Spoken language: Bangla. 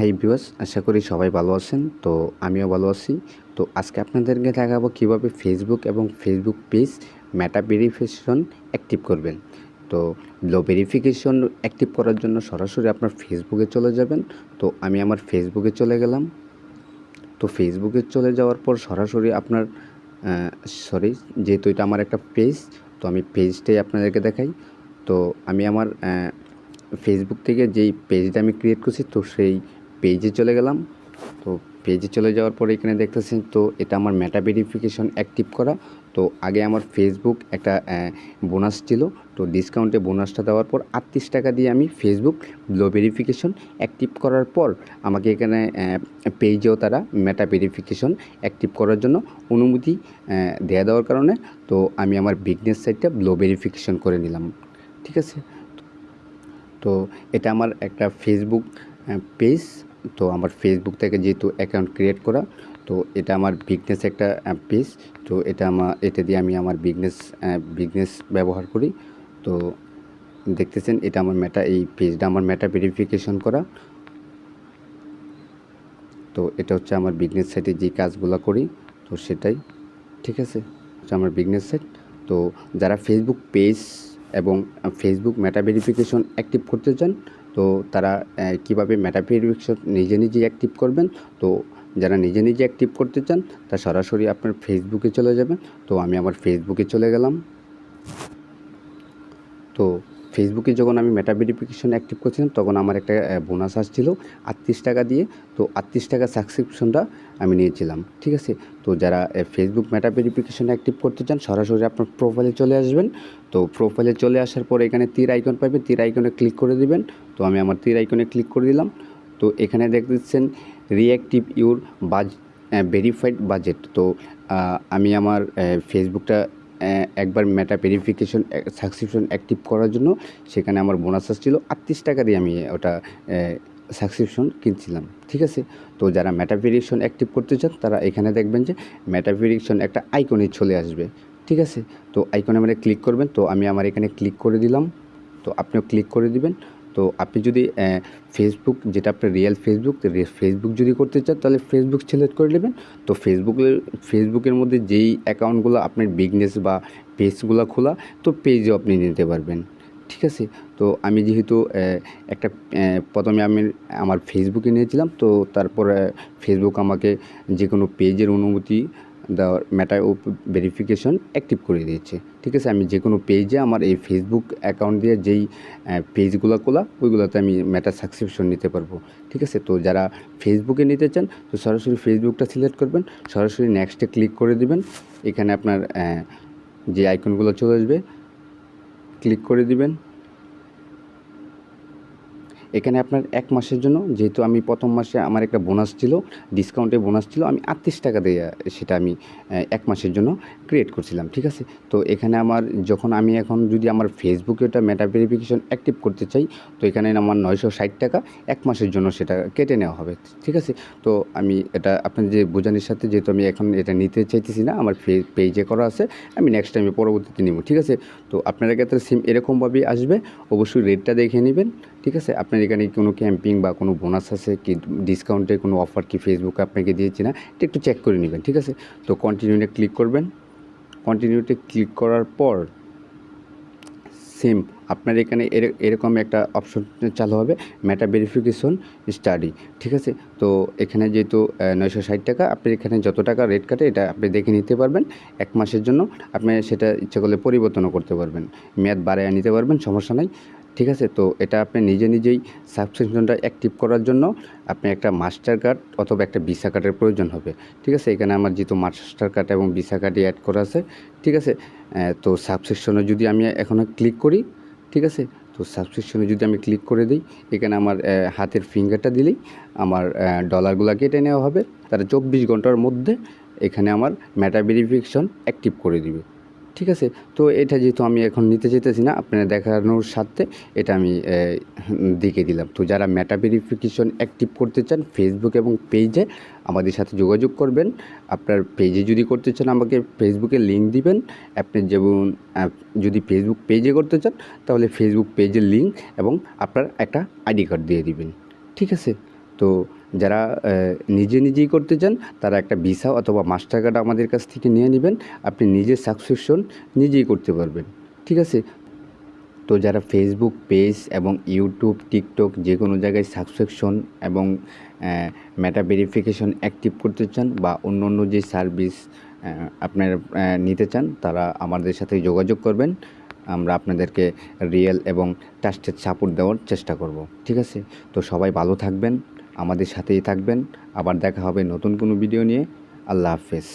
হাই বিওয়াস আশা করি সবাই ভালো আছেন। তো আমিও ভালো আছি। তো আজকে আপনাদেরকে দেখাবো কীভাবে ফেসবুক এবং Facebook page Meta verification active করবেন। তো লো ভেরিফিকেশন অ্যাক্টিভ করার জন্য সরাসরি আপনার ফেসবুকে চলে যাবেন। তো আমি আমার ফেসবুকে চলে গেলাম। তো ফেসবুকে চলে যাওয়ার পর সরাসরি আপনার সরি যেহেতু এটা আমার একটা পেজ তো আমি পেজটাই আপনাদেরকে দেখাই। তো আমি আমার ফেসবুক থেকে যেই পেজটা আমি ক্রিয়েট করছি, তো সেই পেজে চলে গেলাম। তো পেজে চলে যাওয়ার পরে এখানে দেখতেছেন, তো এটা আমার মেটা ভেরিফিকেশন অ্যাক্টিভ করা। তো আগে আমার ফেসবুক একটা বোনাস ছিল। তো ডিসকাউন্টে বোনাসটা দেওয়ার পর আটত্রিশ টাকা দিয়ে আমি ফেসবুক লো ভেরিফিকেশন অ্যাক্টিভ করার পর আমাকে এখানে পেজেও তারা মেটা ভেরিফিকেশন অ্যাক্টিভ করার জন্য অনুমতি দেওয়া দেওয়ার কারণে তো আমি আমার বিজনেস সাইটটা লো ভেরিফিকেশন করে নিলাম। ঠিক আছে? তো এটা আমার একটা ফেসবুক পেজ তো আমার ফেসবুক থেকে যেহেতু অ্যাকাউন্ট ক্রিয়েট করা, তো এটা আমার বিজনেস একটা পেজ তো এটা আমার এটা দিয়ে আমি আমার বিজনেস বিজনেস ব্যবহার করি। তো দেখতেছেন, এটা আমার মেটা এই পেজটা আমার মেটা ভেরিফিকেশন করা। তো এটা হচ্ছে আমার বিজনেস সাইটে যে কাজগুলো করি, তো সেটাই। ঠিক আছে? হচ্ছে আমার বিজনেস সাইট তো যারা ফেসবুক পেজ এবং ফেসবুক মেটা ভেরিফিকেশন অ্যাক্টিভ করতে চান তো তারা কীভাবে মেটা ভেরিফিকেশন নিজে নিজে অ্যাক্টিভ করবেন? তো যারা নিজে নিজে অ্যাক্টিভ করতে চান, তা সরাসরি আপনার ফেসবুকে চলে যাবেন। তো আমি আমার ফেসবুকে চলে গেলাম। তো ফেসবুকে যখন আমি মেটা ভেরিফিকেশন অ্যাক্টিভ করছিলাম, তখন আমার একটা বোনাস আসছিল আটত্রিশ টাকা দিয়ে। তো আটত্রিশ টাকা সাবস্ক্রিপশনটা আমি নিয়েছিলাম, ঠিক আছে? তো যারা ফেসবুক মেটা ভেরিফিকেশন অ্যাক্টিভ করতে চান, সরাসরি আপনার প্রোফাইলে চলে আসবেন। তো প্রোফাইলে চলে আসার পর এখানে তীর আইকন পাবেন, তীর আইকনে ক্লিক করে দিবেন। তো আমি আমার তীর আইকনে ক্লিক করে দিলাম। তো এখানে দেখতেছেন reactive your badge verified budget তো আমি আমার ফেসবুকটা একবার মেটা ভেরিফিকেশন সাবস্ক্রিপশন অ্যাক্টিভ করার জন্য সেখানে আমার বোনাস আসছিল। আটত্রিশ টাকা দিয়ে আমি ওটা সাবস্ক্রিপশন কিনছিলাম। ঠিক আছে? তো যারা মেটা ভেরিফিকেশন অ্যাক্টিভ করতে চান, তারা এখানে দেখবেন যে মেটা একটা আইকনে চলে আসবে। ঠিক আছে? তো আইকনে মানে ক্লিক করবেন। তো আমি আমার এখানে ক্লিক করে দিলাম। তো আপনিও ক্লিক করে দিবেন। তো আপনি যদি ফেসবুক যেটা আপনার রিয়েল ফেসবুক ফেসবুক যদি করতে চান, তাহলে ফেসবুক সিলেক্ট করে নেবেন। তো ফেসবুকের ফেসবুকের মধ্যে যেই অ্যাকাউন্টগুলো আপনার বিজনেস বা পেজগুলো খোলা, তো পেজও আপনি নিতে পারবেন। ঠিক আছে? তো আমি যেহেতু একটা প্রথমে আমি আমার ফেসবুকে নিয়েছিলাম, তো তারপরে ফেসবুক আমাকে যে কোনো পেজের অনুমতি দেওয়ার মেটা ভেরিফিকেশন অ্যাক্টিভ করে দিয়েছে। ঠিক আছে? আমি যে কোনো পেজে আমার এই ফেসবুক অ্যাকাউন্ট দিয়ে যেই পেজগুলো খোলা, ওইগুলোতে আমি ম্যাটার সাবস্ক্রিপশন নিতে পারব। ঠিক আছে? তো যারা ফেসবুকে নিতে চান, তো সরাসরি ফেসবুকটা সিলেক্ট করবেন, সরাসরি নেক্সটে ক্লিক করে দিবেন। এখানে আপনার যে আইকনগুলো চলে আসবে ক্লিক করে দিবেন। এখানে আপনার এক মাসের জন্য, যেহেতু আমি প্রথম মাসে আমার একটা বোনাস ছিল ডিসকাউন্টে বোনাস ছিল, আমি আটত্রিশ টাকা দিয়ে সেটা আমি এক মাসের জন্য ক্রিয়েট করছিলাম, ঠিক আছে? তো এখানে আমার, যখন আমি এখন যদি আমার ফেসবুকে ওটা মেটা ভেরিফিকেশন অ্যাক্টিভ করতে চাই, তো এখানে আমার নয়শো ষাট টাকা এক মাসের জন্য সেটা কেটে নেওয়া হবে, ঠিক আছে? তো আমি এটা আপনার যে বোঝানোর সাথে, যেহেতু আমি এখন এটা নিতে চাইতেছি না, আমার পেজে করা আছে, আমি নেক্সট টাইমে পরবর্তীতে নিব, ঠিক আছে? তো আপনার ক্ষেত্রে সিম এরকমভাবেই আসবে, অবশ্যই রেটটা দেখে নেবেন ঠিক আছে? আপনার এখানে কোনো ক্যাম্পিং বা কোনো বোনাস আছে কি? ডিসকাউন্টে কোনো অফার কি ফেসবুকে আপনাকে দিয়েছি না? এটা একটু চেক করে নেবেন, ঠিক আছে? তো কন্টিনিউতে ক্লিক করবেন। কন্টিনিউতে ক্লিক করার পর সেম আপনার এখানে এরকম একটা অপশন চালু হবে মেটা ভেরিফিকেশন স্টাডি ঠিক আছে? তো এখানে যেহেতু নয়শো ষাট টাকা, আপনি এখানে যত টাকা রেট কাটে, এটা আপনি দেখে নিতে পারবেন। এক মাসের জন্য আপনি সেটা ইচ্ছা করলে পরিবর্তনও করতে পারবেন। মেয়াদ বাড়ায় নিতে পারবেন, সমস্যা নাই। ঠিক আছে? তো এটা আপনি নিজে নিজেই সাবস্ক্রিপশনটা অ্যাক্টিভ করার জন্য আপনি একটা মাস্টার কার্ড অথবা একটা ভিসা কার্ডের প্রয়োজন হবে। ঠিক আছে? এখানে আমার যেহেতু মাস্টার কার্ড এবং ভিসা কার্ডই অ্যাড করা আছে, ঠিক আছে? তো সাবস্ক্রিপশনে যদি আমি এখনও ক্লিক করি, ঠিক আছে? তো সাবস্ক্রিপশনে যদি আমি ক্লিক করে দিই, এখানে আমার হাতের ফিঙ্গারটা দিলেই আমার ডলারগুলো কেটে নেওয়া হবে। তারা চব্বিশ ঘণ্টার মধ্যে এখানে আমার ম্যাটা ভেরিফিকেশন অ্যাক্টিভ করে দিবে। ঠিক আছে, তো এটা যেহেতু আমি এখন নিতে যেতেছি না, আপনারা দেখানোর সাথে এটা আমি দিকে দিলাম। তো যারা মেটা ভেরিফিকেশন অ্যাক্টিভ করতে চান ফেসবুক এবং পেজে আমাদের সাথে যোগাযোগ করবেন। আপনার পেজে যদি করতে চান, আমাকে ফেসবুকে লিঙ্ক দিবেন। আপনি যেমন যদি ফেসবুক পেজে করতে চান, তাহলে ফেসবুক পেজের লিঙ্ক এবং আপনার একটা আইডি কার্ড দিয়ে দিবেন। ঠিক আছে, তো যারা নিজে নিজেই করতে চান, তারা একটা ভিসা অথবা মাস্টার কার্ড আমাদের কাছ থেকে নিয়ে নেবেন। আপনি নিজের সাবস্ক্রিপশন নিজেই করতে পারবেন। ঠিক আছে? তো যারা ফেসবুক পেজ এবং ইউটিউব টিকটক যে কোনো জায়গায় সাবস্ক্রিপশন এবং মেটা ভেরিফিকেশন অ্যাক্টিভ করতে চান বা অন্য অন্য যে সার্ভিস আপনারা নিতে চান, তারা আমাদের সাথে যোগাযোগ করবেন। আমরা আপনাদেরকে রিয়েল এবং ট্রাস্টেড সাপোর্ট দেওয়ার চেষ্টা করব। ঠিক আছে? তো সবাই ভালো থাকবেন। আমাদের সাথেই থাকবেন। আবার দেখা হবে নতুন কোনো ভিডিও নিয়ে। আল্লাহ হাফেজ।